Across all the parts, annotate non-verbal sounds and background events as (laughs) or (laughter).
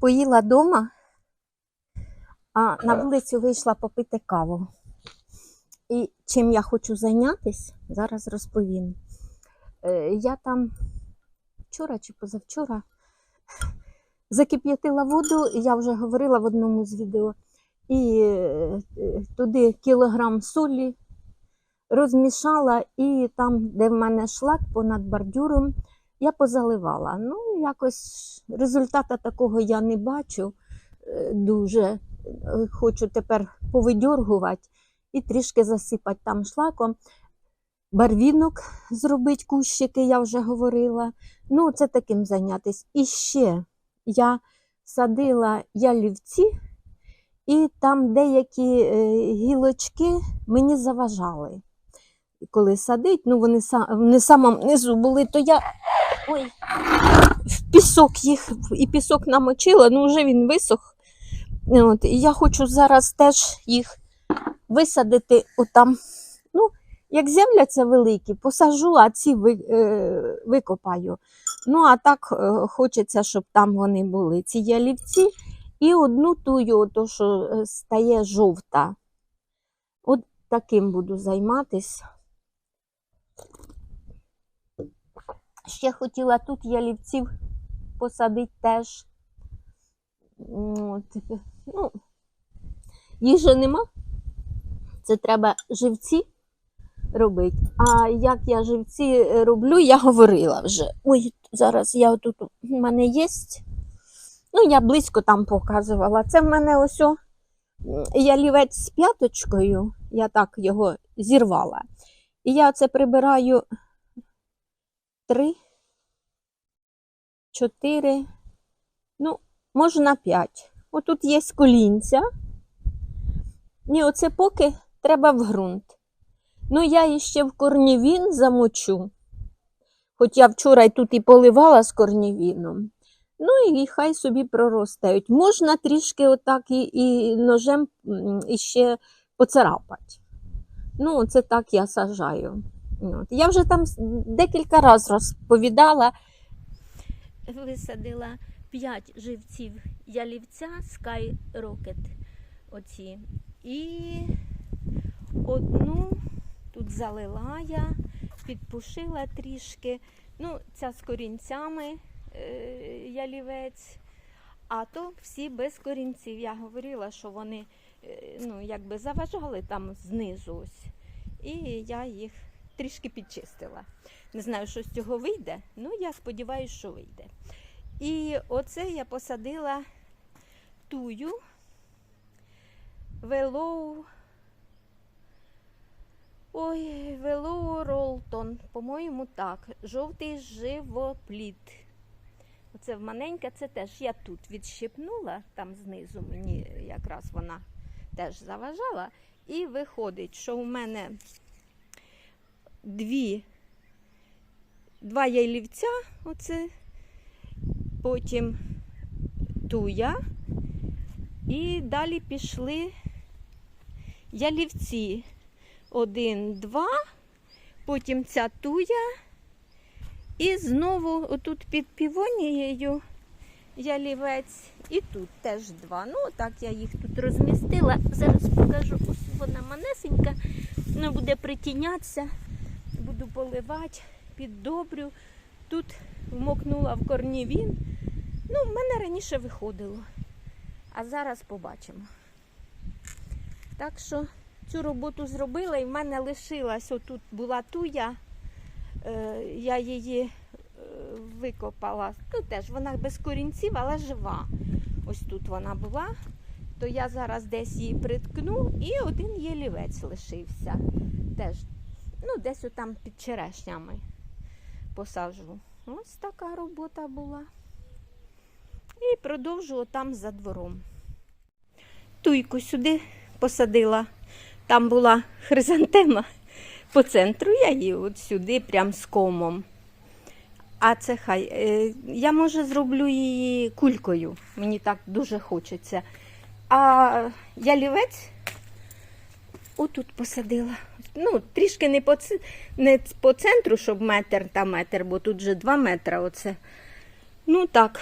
Поїла вдома, а на вулицю вийшла попити каву. І чим я хочу зайнятися, зараз розповім. Е, Я там вчора чи позавчора закип'ятила воду, я вже говорила в одному з відео, і е, туди кілограм солі розмішала, і там, де в мене шлак понад бордюром, я позаливала. Ну, якось результата такого я не бачу е, дуже. Е, Хочу тепер повидьоргувати і трішки засипати там шлаком. Барвінок зробити кущики, я вже говорила. Ну, це таким зайнятися. І ще я садила ялівці, і там деякі е, гілочки мені заважали. Коли садить, ну вони са- не самому низу були, то я ой, в пісок їх і пісок намочила, ну вже він висох. От, і я хочу зараз теж їх висадити отам. Ну, як з'являться великі, посажу, а ці ви, е, викопаю. Ну, а так е, хочеться, щоб там вони були. Ці ялівці і одну тую, ото, що е, стає жовта. От таким буду займатися. Ще хотіла тут ялівців посадити теж. От, ну, їх же нема. Це треба живці робити. А як я живці роблю, я говорила вже. Ой, зараз я отут у мене є. Ну, я близько там показувала. Це в мене ось о, ялівець з п'яточкою. Я так його зірвала. І я це прибираю три, чотири, ну, можна п'ять. Отут є колінця. І оце поки треба в ґрунт. Ну, я іще в корнівін замочу. Хоч я вчора й тут і поливала з корнівіном. Ну і хай собі проростають. Можна трішки отак і, і ножем іще поцарапати. Ну, це так я сажаю. От. Я вже там декілька разів розповідала. Висадила 5 живців ялівця Sky Rocket. Оці. І одну тут залила я, підпушила трішки. Ну, ця з корінцями е, ялівець, а то всі без корінців. Я говорила, що вони е, ну, якби заважали там знизу ось. І я їх трішки підчистила. Не знаю, що з цього вийде, ну я сподіваюся, що вийде. І оце я посадила тую велоу. Ой, велоу Ролтон, по-моєму, так. Жовтий живоплід. Оце в маленька, це теж я тут відщипнула, там знизу мені якраз вона теж заважала. І виходить, що у мене дві, два яйлівця, оце, потім туя, і далі пішли ялівці. Один, два, потім ця туя. І знову отут під півонією ялівець. І тут теж два. Ну, так я їх тут розмістила. Зараз покажу, ось вона манесенька. Вона буде притінятися. Буду поливати, піддобрю. Тут вмокнула в корнівін. Ну, в мене раніше виходило. А зараз побачимо. Так що цю роботу зробила і в мене лишилась отут була туя. Е, я її е, викопала. Ну, теж вона без корінців, але жива. Ось тут вона була. То я зараз десь її приткну і один єлівець лишився. Теж, ну, десь отам під черешнями посаджу. Ось така робота була. І продовжу отам за двором. Туйку сюди посадила. Там була хризантема по центру, я її от сюди, прям з комом. А це хай. е, Я може зроблю її кулькою. Мені так дуже хочеться. А ялівець отут посадила. Ну, трішки не по, не по центру, щоб метр та метр, бо тут вже два метри оце. Ну так,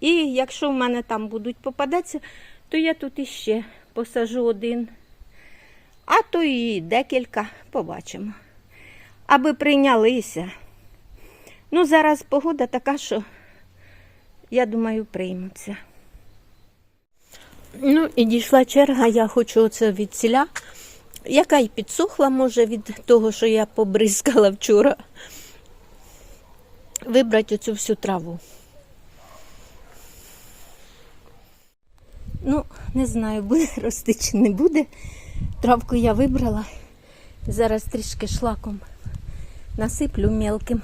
І якщо в мене там будуть попадатися, то я тут іще посажу один. А то і декілька побачимо. Аби прийнялися. Ну, зараз погода така, що я думаю, приймуться. Ну, і дійшла черга, я хочу оце від яка й підсохла, може, від того, що я побризкала вчора. Вибрати оцю всю траву. Ну, не знаю, буде (laughs) рости чи не буде. Травку я вибрала. Зараз трішки шлаком насиплю мелким.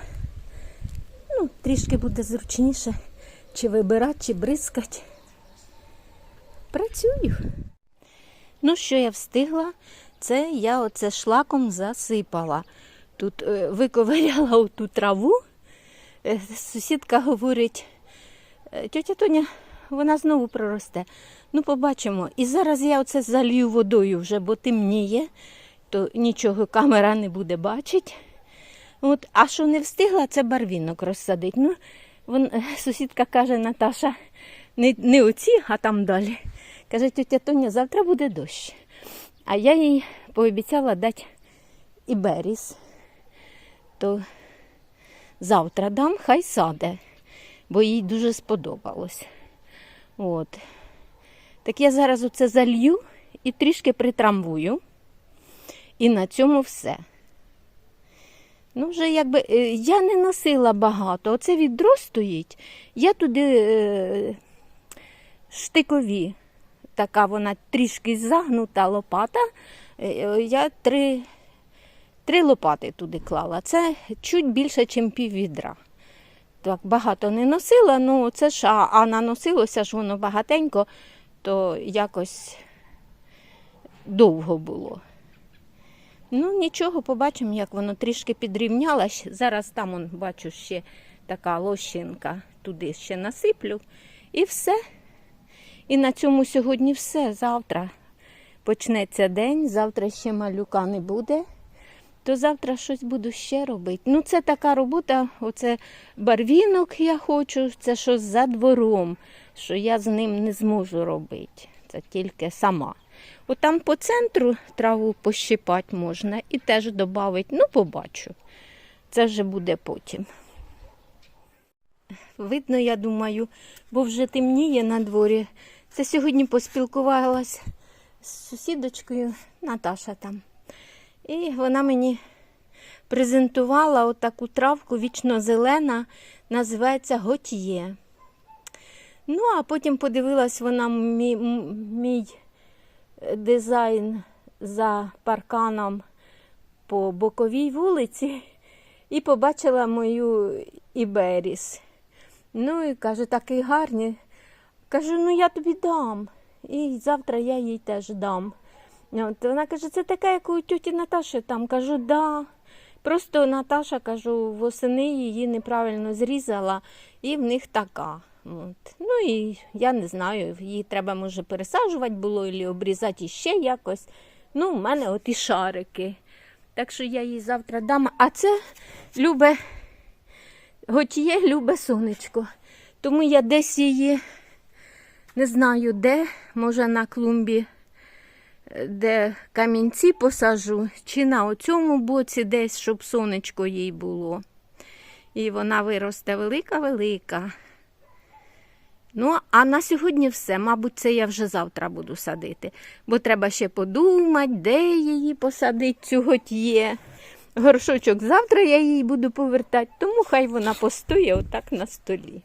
Ну, трішки буде зручніше чи вибирати, чи бризкати. Працюю. Ну, що я встигла, це я оце шлаком засипала. Тут е, виковиряла оту траву. Е, сусідка говорить, «Е, тьотя Тоня, вона знову проросте. Ну, побачимо. І зараз я оце залью водою вже, бо темніє, то нічого камера не буде бачити. От, а що не встигла, це барвінок розсадити. Ну, вон, сусідка каже, Наташа, не, не оці, а там далі. Каже, тетя Тоня, завтра буде дощ. А я їй пообіцяла дати і беріз. То завтра дам, хай саде, бо їй дуже сподобалось. От. Так я зараз оце залью і трішки притрамвую. І на цьому все. Ну, вже якби е, я не носила багато. Оце відро стоїть. Я туди е, штикові, така вона трішки загнута лопата. Е, е, Я три, три лопати туди клала. Це чуть більше, ніж пів відра. Так багато не носила, ну це ж а, а наносилося ж воно багатенько, то якось довго було. Ну, нічого, побачимо, як воно трішки підрівнялось. Зараз там, он, бачу, ще така лощинка. Туди ще насиплю. І все. І на цьому сьогодні все. Завтра почнеться день, завтра ще малюка не буде. То завтра щось буду ще робити. Ну, це така робота, оце барвінок я хочу, це щось за двором, що я з ним не зможу робити. Це тільки сама. От там по центру траву пощипати можна і теж додати. Ну, побачу. Це вже буде потім. Видно, я думаю, бо вже темніє на дворі. Це сьогодні поспілкувалася з сусідочкою Наташа там. І вона мені презентувала отаку травку вічно зелена, називається Готьє. Ну, а потім подивилась вона мій, мій дизайн за парканом по боковій вулиці і побачила мою Іберіс. Ну і каже, такий гарний. Кажу, ну я тобі дам. І завтра я їй теж дам. От вона каже, це така, як у тьоті Наташі там. Кажу, да. Просто Наташа, кажу, восени її неправильно зрізала, і в них така. От. Ну і я не знаю, її треба, може, пересаджувати було, або обрізати ще якось. Ну, в мене от і шарики. Так що я їй завтра дам. А це любе, готіє любе сонечко. Тому я десь її не знаю де, може на клумбі, де камінці посажу, чи на оцьому боці десь, щоб сонечко їй було. І вона виросте велика-велика. Ну, а на сьогодні все. Мабуть, це я вже завтра буду садити. Бо треба ще подумати, де її посадити, цю готьє. Горшочок завтра я її буду повертати, тому хай вона постоє отак на столі.